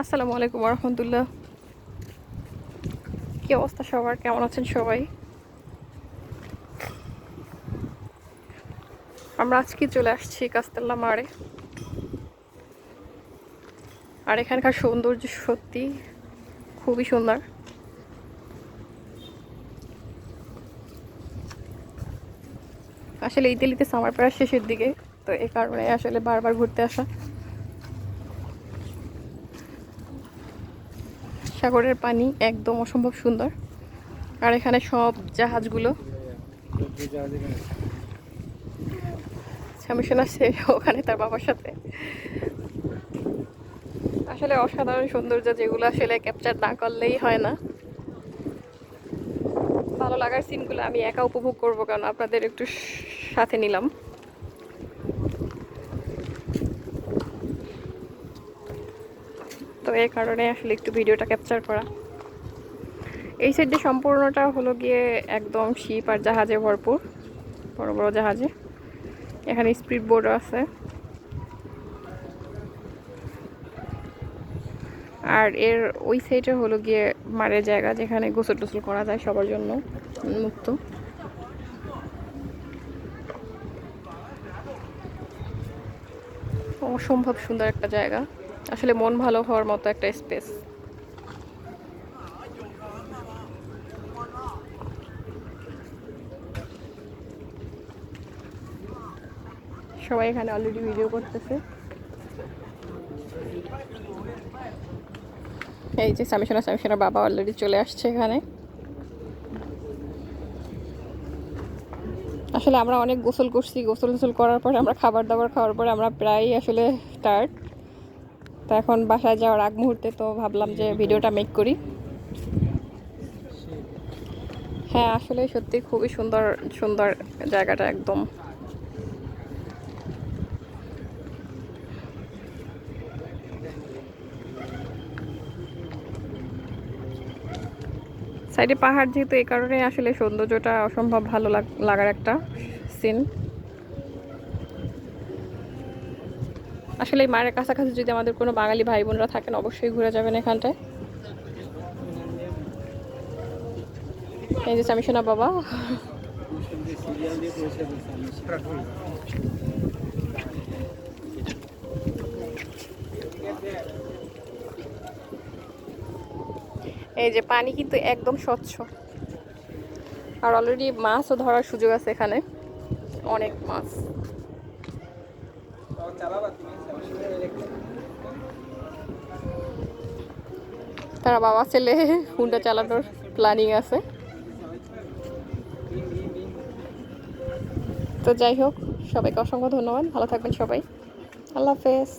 আসসালামু আলাইকুম রহমতুল্লাহ কি অবস্থা সবার? কেমন আছেন সবাই? আমরা আজকে চলে আসছি কাস্তেল্লা মারে। আর এখানকার সৌন্দর্য সত্যি খুবই সুন্দর। আসলে ইতালিতে সামার প্রায় শেষের দিকে, তো এই কারণে আসলে বারবার ঘুরতে আসা। সাগরের পানি একদম অসম্ভব সুন্দর। আর এখানে সব জাহাজগুলো। স্যামসন সে ওখানে তার বাবার সাথে। আসলে অসাধারণ সৌন্দর্য যেগুলো আসলে ক্যাপচার না করলেই হয় না। ভালো লাগার সিনগুলো আমি একা উপভোগ করব কারণ আপনাদের একটু সাথে নিলাম। তো এই কারণে আসলে একটু ভিডিওটা ক্যাপচার করা। এই সাইডে সম্পূর্ণটা হলো গিয়ে একদম শিপ আর জাহাজে ভরপুর, বড় বড় জাহাজে। এখানে স্পিড বোর্ডও আছে। আর এর ওই সাইডে হলো গিয়ে মারের জায়গা, যেখানে গোসল টোসল করা যায় সবার জন্য মুক্ত অসম্ভব সুন্দর একটা জায়গা। আসলে মন ভালো হওয়ার মতো একটা স্পেস সবাই এখানে অলরেডি ভিডিও করতেছে। এই যে সামিশনা সামিশনা বাবা অলরেডি চলে আসছে এখানে। আসলে আমরা অনেক গোসল করছি গোসল গোসল করার পর, আমরা খাবার দাবার খাওয়ার পরে আমরা প্রায়ই আসলে স্টার্ট তো এখন বাসায় যাওয়ার আগ মুহূর্তে তো ভাবলাম যে ভিডিওটা মেক করি। হ্যাঁ আসলে সত্যি খুবই সুন্দর সুন্দর জায়গাটা একদম। সাইডে পাহাড় যেহেতু এই কারণে আসলে সৌন্দর্যটা অসম্ভব ভালো লাগ- লাগার একটা সিন আসলে এই মায়ের কাছাকাছি যদি আমাদের কোনো বাঙালি ভাই বোনরা থাকেন, অবশ্যই ঘুরে যাবেন এখানটায়। এই যে আমি শোনা বাবা। এই যে পানি কিন্তু একদম স্বচ্ছ। আর অলরেডি মাছও ধরার সুযোগ আছে এখানে। অনেক মাছ। তারা বাবা ছেলে, হুন্ডা চালানোর প্ল্যানিং আছে। তো যাই হোক, সবাইকে অসংখ্য ধন্যবাদ। ভালো থাকবেন সবাই। আল্লাহ হাফেজ।